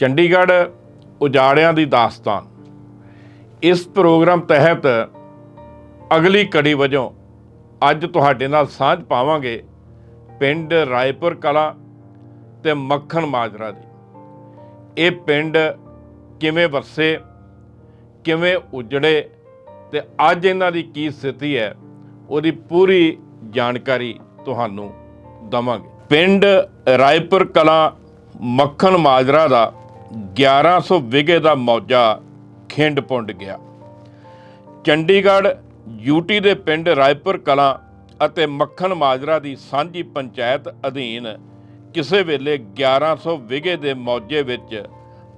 ਚੰਡੀਗੜ੍ਹ ਉਜਾੜਿਆਂ ਦੀ ਦਾਸਤਾਨ। ਇਸ ਪ੍ਰੋਗਰਾਮ ਤਹਿਤ ਅਗਲੀ ਕੜੀ ਵਜੋਂ ਅੱਜ ਤੁਹਾਡੇ ਨਾਲ ਸਾਂਝ ਪਾਵਾਂਗੇ ਪਿੰਡ ਰਾਏਪੁਰ ਕਲਾ ਤੇ ਮੱਖਣ ਮਾਜਰਾ ਦੀ। ਇਹ ਪਿੰਡ ਕਿਵੇਂ ਵਰਸੇ, ਕਿਵੇਂ ਉਜੜੇ ਤੇ ਅੱਜ ਇਹਨਾਂ ਦੀ ਕੀ ਸਥਿਤੀ ਹੈ, ਉਹਦੀ ਪੂਰੀ ਜਾਣਕਾਰੀ ਤੁਹਾਨੂੰ ਦਵਾਂਗੇ। ਪਿੰਡ ਰਾਏਪੁਰ ਕਲਾ ਮੱਖਣ ਮਾਜਰਾ ਦਾ 1100 ਵਿਗੇ ਦਾ ਮੌਜਾ ਖਿੰਡ ਪੁੰਡ ਗਿਆ। ਚੰਡੀਗੜ੍ਹ ਯੂਟੀ ਦੇ ਪਿੰਡ ਰਾਏਪੁਰ ਕਲਾਂ ਅਤੇ ਮੱਖਣ ਮਾਜਰਾ ਦੀ ਸਾਂਝੀ ਪੰਚਾਇਤ ਅਧੀਨ ਕਿਸੇ ਵੇਲੇ 1100 ਵਿਗੇ ਦੇ ਮੌਜੇ ਵਿੱਚ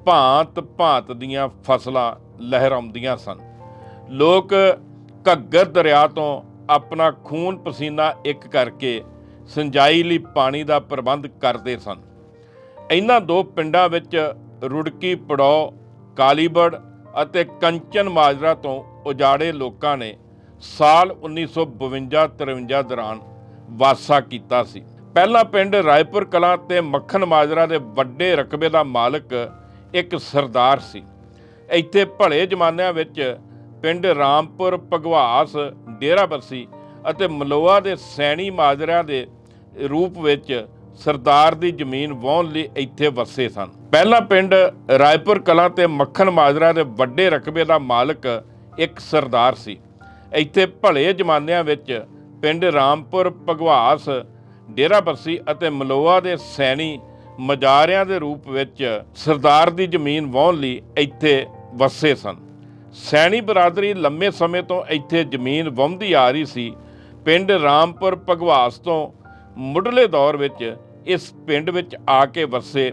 ਭਾਂਤ ਭਾਂਤ ਦੀਆਂ ਫਸਲਾਂ ਲਹਿਰਾਉਂਦੀਆਂ ਸਨ। ਲੋਕ ਘੱਗਰ ਦਰਿਆ ਤੋਂ ਆਪਣਾ ਖੂਨ ਪਸੀਨਾ ਇੱਕ ਕਰਕੇ ਸਿੰਜਾਈ ਲਈ ਪਾਣੀ ਦਾ ਪ੍ਰਬੰਧ ਕਰਦੇ ਸਨ। ਇਹਨਾਂ ਦੋ ਪਿੰਡਾਂ ਵਿੱਚ ਰੁੜਕੀ ਪੜਾਅ ਕਾਲੀਬੜ ਅਤੇ ਕੰਚਨ ਮਾਜਰਾ ਤੋਂ ਉਜਾੜੇ ਲੋਕਾਂ ਨੇ ਸਾਲ 1952-53 ਦੌਰਾਨ ਵਾਸਾ ਕੀਤਾ ਸੀ। ਪਹਿਲਾ ਪਿੰਡ ਰਾਏਪੁਰ ਕਲਾਂ ਤੇ ਮੱਖਣ ਮਾਜਰਾ ਦੇ ਵੱਡੇ ਰਕਬੇ ਦਾ ਮਾਲਕ ਇੱਕ ਸਰਦਾਰ ਸੀ। ਇੱਥੇ ਭਲੇ ਜ਼ਮਾਨਿਆਂ ਵਿੱਚ ਪਿੰਡ ਰਾਮਪੁਰ, ਭਗਵਾਸ ਡੇਰਾ ਬਰਸੀ ਅਤੇ ਮਲੋਆ ਦੇ ਸੈਣੀ ਮਾਜਰਿਆਂ ਦੇ ਰੂਪ ਵਿੱਚ ਸਰਦਾਰ ਦੀ ਜ਼ਮੀਨ ਵਾਹੁਣ ਲਈ ਇੱਥੇ ਵਸੇ ਸਨ। ਪਹਿਲਾ ਪਿੰਡ ਰਾਏਪੁਰ ਕਲਾਂ ਤੇ ਮੱਖਣ ਮਾਜਰਾ ਦੇ ਵੱਡੇ ਰਕਬੇ ਦਾ ਮਾਲਕ ਇੱਕ ਸਰਦਾਰ ਸੀ। ਇੱਥੇ ਭਲੇ ਜ਼ਮਾਨਿਆਂ ਵਿੱਚ ਪਿੰਡ ਰਾਮਪੁਰ, ਭਗਵਾਸ ਡੇਰਾ ਬੱਸੀ ਅਤੇ ਮਲੋਆ ਦੇ ਸੈਣੀ ਮਜਾਰਿਆਂ ਦੇ ਰੂਪ ਵਿੱਚ ਸਰਦਾਰ ਦੀ ਜ਼ਮੀਨ ਵਾਹਣ ਲਈ ਇੱਥੇ ਵਸੇ ਸਨ। ਸੈਣੀ ਬਰਾਦਰੀ ਲੰਮੇ ਸਮੇਂ ਤੋਂ ਇੱਥੇ ਜ਼ਮੀਨ ਵਾਹੁੰਦੀ ਆ ਰਹੀ ਸੀ। ਪਿੰਡ ਰਾਮਪੁਰ, ਭਗਵਾਸ ਤੋਂ ਮੁੱਢਲੇ ਦੌਰ ਵਿੱਚ ਇਸ ਪਿੰਡ ਵਿੱਚ ਆ ਕੇ ਵਸੇ।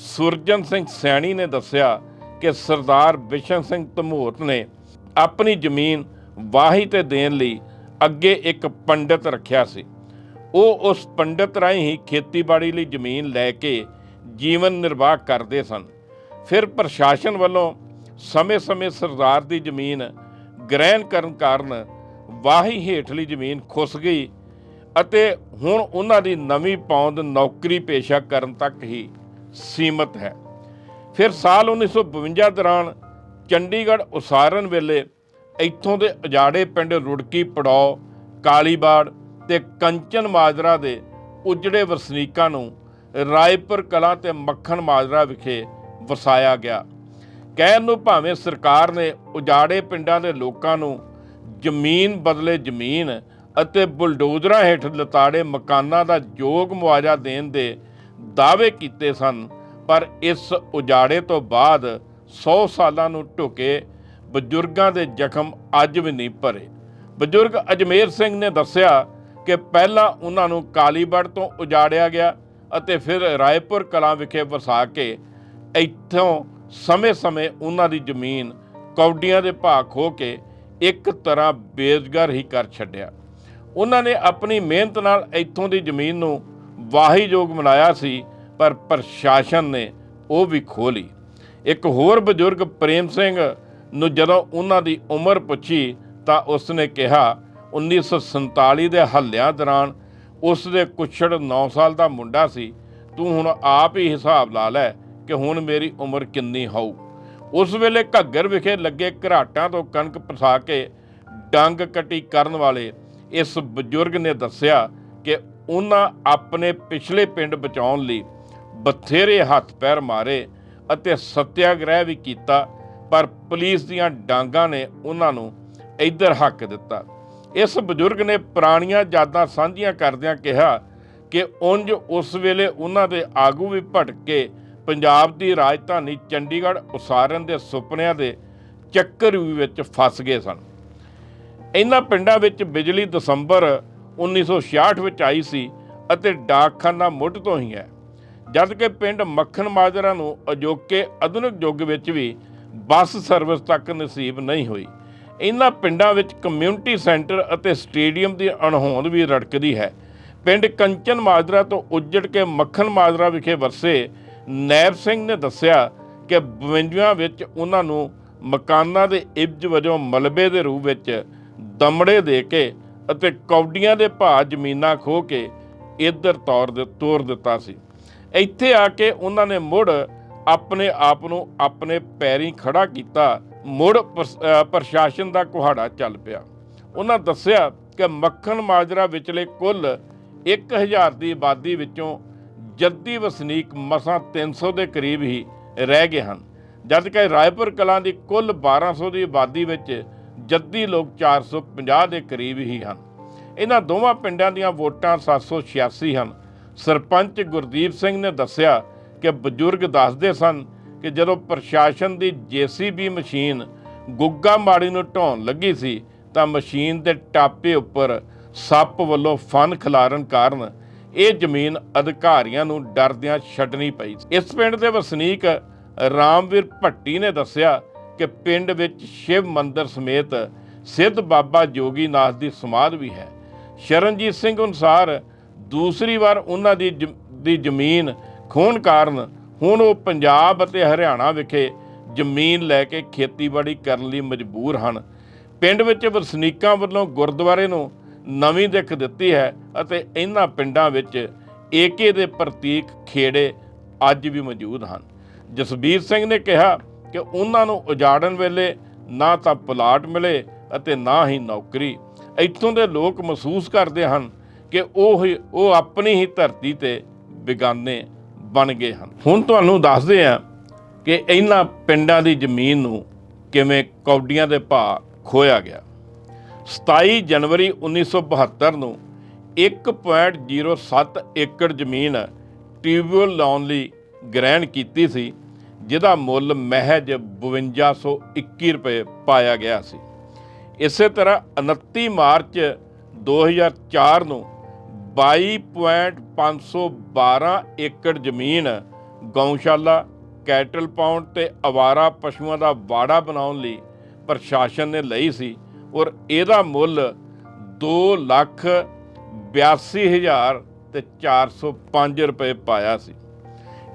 ਸੁਰਜਨ ਸਿੰਘ ਸੈਣੀ ਨੇ ਦੱਸਿਆ ਕਿ ਸਰਦਾਰ ਬਿਸ਼ਨ ਸਿੰਘ ਧਮੋਟ ਨੇ ਆਪਣੀ ਜ਼ਮੀਨ ਵਾਹੀ ਤੇ ਦੇਣ ਲਈ ਅੱਗੇ ਇੱਕ ਪੰਡਿਤ ਰੱਖਿਆ ਸੀ। ਉਹ ਉਸ ਪੰਡਿਤ ਰਾਹੀਂ ਹੀ ਖੇਤੀਬਾੜੀ ਲਈ ਜ਼ਮੀਨ ਲੈ ਕੇ ਜੀਵਨ ਨਿਰਵਾਹ ਕਰਦੇ ਸਨ। ਫਿਰ ਪ੍ਰਸ਼ਾਸਨ ਵੱਲੋਂ ਸਮੇਂ-ਸਮੇਂ ਸਰਦਾਰ ਦੀ ਜ਼ਮੀਨ ਗ੍ਰਹਿਣ ਕਰਨ ਕਾਰਨ ਵਾਹੀ ਹੇਠਲੀ ਜ਼ਮੀਨ ਖੁੱਸ ਗਈ ਅਤੇ ਹੁਣ ਉਹਨਾਂ ਦੀ ਨਵੀਂ ਪੌਂਦ ਨੌਕਰੀ ਪੇਸ਼ਾ ਕਰਨ ਤੱਕ ਹੀ ਸੀਮਤ ਹੈ। ਫਿਰ ਸਾਲ 1952 ਦੌਰਾਨ ਚੰਡੀਗੜ੍ਹ ਉਸਾਰਨ ਵੇਲੇ ਇੱਥੋਂ ਦੇ ਉਜਾੜੇ ਪਿੰਡ ਰੁੜਕੀ ਪੜਾਅ ਕਾਲੀਬਾੜ ਤੇ ਕੰਚਨ ਮਾਜਰਾ ਦੇ ਉਜੜੇ ਵਸਨੀਕਾਂ ਨੂੰ ਰਾਏਪੁਰ ਕਲਾਂ ਤੇ ਮੱਖਣ ਮਾਜਰਾ ਵਿਖੇ ਵਸਾਇਆ ਗਿਆ। ਕਹਿਣ ਨੂੰ ਭਾਵੇਂ ਸਰਕਾਰ ਨੇ ਉਜਾੜੇ ਪਿੰਡਾਂ ਦੇ ਲੋਕਾਂ ਨੂੰ ਜ਼ਮੀਨ ਬਦਲੇ ਜ਼ਮੀਨ ਅਤੇ ਬੁਲਡੋਜ਼ਰਾਂ ਹੇਠ ਲਤਾੜੇ ਮਕਾਨਾਂ ਦਾ ਯੋਗ ਮੁਆਵਜ਼ਾ ਦੇਣ ਦੇ ਦਾਅਵੇ ਕੀਤੇ ਸਨ, ਪਰ ਇਸ ਉਜਾੜੇ ਤੋਂ ਬਾਅਦ 100 ਸਾਲਾਂ ਨੂੰ ਢੁਕੇ ਬਜ਼ੁਰਗਾਂ ਦੇ ਜ਼ਖਮ ਅੱਜ ਵੀ ਨਹੀਂ ਭਰੇ। ਬਜ਼ੁਰਗ ਅਜਮੇਰ ਸਿੰਘ ਨੇ ਦੱਸਿਆ ਕਿ ਪਹਿਲਾਂ ਉਹਨਾਂ ਨੂੰ ਕਾਲੀਬੜ ਤੋਂ ਉਜਾੜਿਆ ਗਿਆ ਅਤੇ ਫਿਰ ਰਾਏਪੁਰ ਕਲਾਂ ਵਿਖੇ ਵਸਾ ਕੇ ਇੱਥੋਂ ਸਮੇਂ-ਸਮੇਂ ਉਹਨਾਂ ਦੀ ਜ਼ਮੀਨ ਕੌਡੀਆਂ ਦੇ ਭਾਅ ਖੋ ਕੇ ਇੱਕ ਤਰ੍ਹਾਂ ਬੇਜ਼ਗਰ ਹੀ ਕਰ ਛੱਡਿਆ। ਉਹਨਾਂ ਨੇ ਆਪਣੀ ਮਿਹਨਤ ਨਾਲ ਇੱਥੋਂ ਦੀ ਜ਼ਮੀਨ ਨੂੰ ਵਾਹੀਯੋਗ ਮਨਾਇਆ ਸੀ, ਪਰ ਪ੍ਰਸ਼ਾਸਨ ਨੇ ਉਹ ਵੀ ਖੋਹ ਲਈ। ਇੱਕ ਹੋਰ ਬਜ਼ੁਰਗ ਪ੍ਰੇਮ ਸਿੰਘ ਨੂੰ ਜਦੋਂ ਉਹਨਾਂ ਦੀ ਉਮਰ ਪੁੱਛੀ, ਤਾਂ ਉਸਨੇ ਕਿਹਾ 1947 ਦੇ ਹੱਲਿਆਂ ਦੌਰਾਨ ਉਸ ਦੇ ਕੁਛੜ 9 ਸਾਲ ਦਾ ਮੁੰਡਾ ਸੀ। ਤੂੰ ਹੁਣ ਆਪ ਹੀ ਹਿਸਾਬ ਲਾ ਲੈ ਕਿ ਹੁਣ ਮੇਰੀ ਉਮਰ ਕਿੰਨੀ ਹੋਊ। ਉਸ ਵੇਲੇ ਘੱਗਰ ਵਿਖੇ ਲੱਗੇ ਘਰਾਟਾਂ ਤੋਂ ਕਣਕ ਪਸਾ ਕੇ ਡੰਗ ਕਟੀ ਕਰਨ ਵਾਲੇ ਇਸ ਬਜ਼ੁਰਗ ਨੇ ਦੱਸਿਆ ਕਿ ਉਹਨਾਂ ਆਪਣੇ ਪਿਛਲੇ ਪਿੰਡ ਬਚਾਉਣ ਲਈ ਬਥੇਰੇ ਹੱਥ ਪੈਰ ਮਾਰੇ ਅਤੇ ਸਤਿਆਗ੍ਰਹਿ ਵੀ ਕੀਤਾ, ਪਰ ਪੁਲਿਸ ਦੀਆਂ ਡਾਂਗਾਂ ਨੇ ਉਹਨਾਂ ਨੂੰ ਇੱਧਰ ਹੱਕ ਦਿੱਤਾ। ਇਸ ਬਜ਼ੁਰਗ ਨੇ ਪੁਰਾਣੀਆਂ ਯਾਦਾਂ ਸਾਂਝੀਆਂ ਕਰਦਿਆਂ ਕਿਹਾ ਕਿ ਉੰਜ ਉਸ ਵੇਲੇ ਉਹਨਾਂ ਦੇ ਆਗੂ ਵੀ ਭਟਕ ਕੇ ਪੰਜਾਬ ਦੀ ਰਾਜਧਾਨੀ ਚੰਡੀਗੜ੍ਹ ਉਸਾਰਨ ਦੇ ਸੁਪਨਿਆਂ ਦੇ ਚੱਕਰ ਵੀ ਵਿੱਚ ਫਸ ਗਏ ਸਨ। ਇਹਨਾਂ ਪਿੰਡਾਂ ਵਿੱਚ ਬਿਜਲੀ ਦਸੰਬਰ 1966 ਵਿੱਚ ਆਈ ਸੀ ਅਤੇ ਡਾਕਖਾਨਾ ਮੁੱਢ ਤੋਂ ਹੀ ਹੈ। ਜਦ ਕਿ ਪਿੰਡ ਮੱਖਣ ਮਾਜਰਾ ਨੂੰ ਅਜੋਕੇ ਆਧੁਨਿਕ ਯੁੱਗ ਵਿੱਚ ਵੀ ਬੱਸ ਸਰਵਿਸ ਤੱਕ ਨਸੀਬ ਨਹੀਂ ਹੋਈ। ਇਹਨਾਂ ਪਿੰਡਾਂ ਵਿੱਚ ਕਮਿਊਨਿਟੀ ਸੈਂਟਰ ਅਤੇ ਸਟੇਡੀਅਮ ਦੀ ਅਣਹੋਂਦ ਵੀ ਰੜਕਦੀ ਹੈ। ਪਿੰਡ ਕੰਚਨ ਮਾਜਰਾ ਤੋਂ ਉੱਜੜ ਕੇ ਮੱਖਣ ਮਾਜਰਾ ਵਿਖੇ ਵਸੇ ਨੈਬ ਸਿੰਘ ਨੇ ਦੱਸਿਆ ਕਿ 52 ਵਿੱਚ ਉਹਨਾਂ ਨੂੰ ਮਕਾਨਾਂ ਦੇ ਇਬਜ ਵਜੋਂ ਮਲਬੇ ਦੇ ਰੂਪ ਵਿੱਚ ਦਮੜੇ ਦੇ ਕੇ ਅਤੇ ਕੌਡੀਆਂ ਦੇ ਭਾਅ ਜ਼ਮੀਨਾਂ ਖੋ ਕੇ ਇੱਧਰ ਤੌਰ ਦੇ ਤੋਰ ਦਿੱਤਾ ਸੀ। ਇੱਥੇ ਆ ਕੇ ਉਹਨਾਂ ਨੇ ਮੁੜ ਆਪਣੇ ਆਪ ਨੂੰ ਆਪਣੇ ਪੈਰੀਂ ਖੜਾ ਕੀਤਾ। ਮੁੜ ਪ੍ਰਸ- ਪ੍ਰਸ਼ਾਸਨ ਦਾ ਕੁਹਾੜਾ ਚੱਲ ਪਿਆ। ਉਹਨਾਂ ਦੱਸਿਆ ਕਿ ਮੱਖਣ ਮਾਜਰਾ ਵਿਚਲੇ ਕੁੱਲ 1000 ਦੀ ਆਬਾਦੀ ਵਿੱਚੋਂ ਜੱਦੀ ਵਸਨੀਕ ਮਸਾਂ 300 ਦੇ ਕਰੀਬ ਹੀ ਰਹਿ ਗਏ ਹਨ। ਜਦ ਕਿ ਰਾਏਪੁਰ ਕਲਾਂ ਦੀ ਕੁੱਲ 1200 ਦੀ ਆਬਾਦੀ ਵਿੱਚ ਜੱਦੀ ਲੋਕ 450 ਦੇ ਕਰੀਬ ਹੀ ਹਨ। ਇਹਨਾਂ ਦੋਵਾਂ ਪਿੰਡਾਂ ਦੀਆਂ ਵੋਟਾਂ 786 ਹਨ। ਸਰਪੰਚ ਗੁਰਦੀਪ ਸਿੰਘ ਨੇ ਦੱਸਿਆ ਕਿ ਬਜ਼ੁਰਗ ਦੱਸਦੇ ਸਨ ਕਿ ਜਦੋਂ ਪ੍ਰਸ਼ਾਸਨ ਦੀ ਜੀਸੀਬੀ ਮਸ਼ੀਨ ਗੁੱਗਾ ਮਾੜੀ ਨੂੰ ਢਾਉਣ ਲੱਗੀ ਸੀ, ਤਾਂ ਮਸ਼ੀਨ ਦੇ ਟਾਪੇ ਉੱਪਰ ਸੱਪ ਵੱਲੋਂ ਫਨ ਖਿਲਾਰਨ ਕਾਰਨ ਇਹ ਜ਼ਮੀਨ ਅਧਿਕਾਰੀਆਂ ਨੂੰ ਡਰਦਿਆਂ ਛੱਡਣੀ ਪਈ। ਇਸ ਪਿੰਡ ਦੇ ਵਸਨੀਕ ਰਾਮਵੀਰ ਭੱਟੀ ਨੇ ਦੱਸਿਆ ਕਿ ਪਿੰਡ ਵਿੱਚ ਸ਼ਿਵ ਮੰਦਿਰ ਸਮੇਤ ਸਿੱਧ ਬਾਬਾ ਜੋਗੀਨਾਥ ਦੀ ਸਮਾਧ ਵੀ ਹੈ। ਸ਼ਰਨਜੀਤ ਸਿੰਘ ਅਨੁਸਾਰ ਦੂਸਰੀ ਵਾਰ ਉਹਨਾਂ ਦੀ ਜ- ਦੀ ਜ਼ਮੀਨ ਖੋਣ ਕਾਰਨ ਹੁਣ ਉਹ ਪੰਜਾਬ ਅਤੇ ਹਰਿਆਣਾ ਵਿਖੇ ਜ਼ਮੀਨ ਲੈ ਕੇ ਖੇਤੀਬਾੜੀ ਕਰਨ ਲਈ ਮਜਬੂਰ ਹਨ। ਪਿੰਡ ਵਿੱਚ ਵਸਨੀਕਾਂ ਵੱਲੋਂ ਗੁਰਦੁਆਰੇ ਨੂੰ ਨਵੀਂ ਦਿੱਖ ਦਿੱਤੀ ਹੈ ਅਤੇ ਇਹਨਾਂ ਪਿੰਡਾਂ ਵਿੱਚ ਏਕੇ ਦੇ ਪ੍ਰਤੀਕ ਖੇੜੇ ਅੱਜ ਵੀ ਮੌਜੂਦ ਹਨ। ਜਸਬੀਰ ਸਿੰਘ ਨੇ ਕਿਹਾ ਕਿ ਉਹਨਾਂ ਨੂੰ ਉਜਾੜਨ ਵੇਲੇ ਨਾ ਤਾਂ ਪਲਾਟ ਮਿਲੇ ਅਤੇ ਨਾ ਹੀ ਨੌਕਰੀ। ਇੱਥੋਂ ਦੇ ਲੋਕ ਮਹਿਸੂਸ ਕਰਦੇ ਹਨ ਕਿ ਉਹ ਹੀ- ਉਹ ਆਪਣੀ ਹੀ ਧਰਤੀ ਤੇ ਬਿਗਾਨੇ ਬਣ ਗਏ ਹਨ। ਹੁਣ ਤੁਹਾਨੂੰ ਦੱਸਦੇ ਹਾਂ ਕਿ ਇਹਨਾਂ ਪਿੰਡਾਂ ਦੀ ਜ਼ਮੀਨ ਨੂੰ ਕਿਵੇਂ ਕੌਡੀਆਂ ਦੇ ਭਾਅ ਖੋਇਆ ਗਿਆ। 27 ਜਨਵਰੀ 1972 ਨੂੰ 1.07 ਏਕੜ ਜ਼ਮੀਨ ਟਿਊਬਵੈੱਲ ਲਾਉਣ ਲਈ ਗ੍ਰਹਿਣ ਕੀਤੀ ਸੀ। ਜਿਹਦਾ ਮੁੱਲ ਮਹਿਜ 5221 ਰੁਪਏ ਪਾਇਆ ਗਿਆ ਸੀ। ਇਸੇ ਤਰ੍ਹਾਂ 29 ਮਾਰਚ 2004 ਨੂੰ 22.512 ਏਕੜ ਜ਼ਮੀਨ, ਗਊਸ਼ਾਲਾ, ਕੈਟਲ ਪਾਉਂਡ ਤੇ ਅਵਾਰਾ ਪਸ਼ੂਆਂ ਦਾ ਵਾੜਾ ਬਣਾਉਣ ਲਈ ਪ੍ਰਸ਼ਾਸਨ ਨੇ ਲਈ ਸੀ ਔਰ ਇਹਦਾ ਮੁੱਲ 2 ਲੱਖ 82000 ਤੇ 405 ਰੁਪਏ ਪਾਇਆ ਸੀ।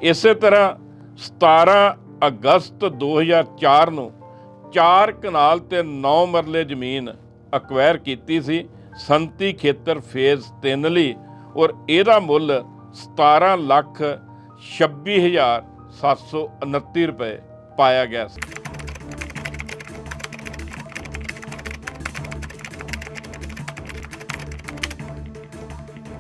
ਇਸੇ ਤਰ੍ਹਾਂ 17 ਅਗਸਤ 2004 ਨੂੰ 4 ਕਨਾਲ ਤੇ 9 ਮਰਲੇ ਜ਼ਮੀਨ ਅਕਵਾਇਰ ਕੀਤੀ ਸੀ। ਸੰਤੀ ਖੇਤਰ ਫੇਜ਼ 3 ਲਈ ਔਰ ਇਹਦਾ ਮੁੱਲ 17 ਲੱਖ 26729 ਰੁਪਏ ਪਾਇਆ ਗਿਆ ਸੀ।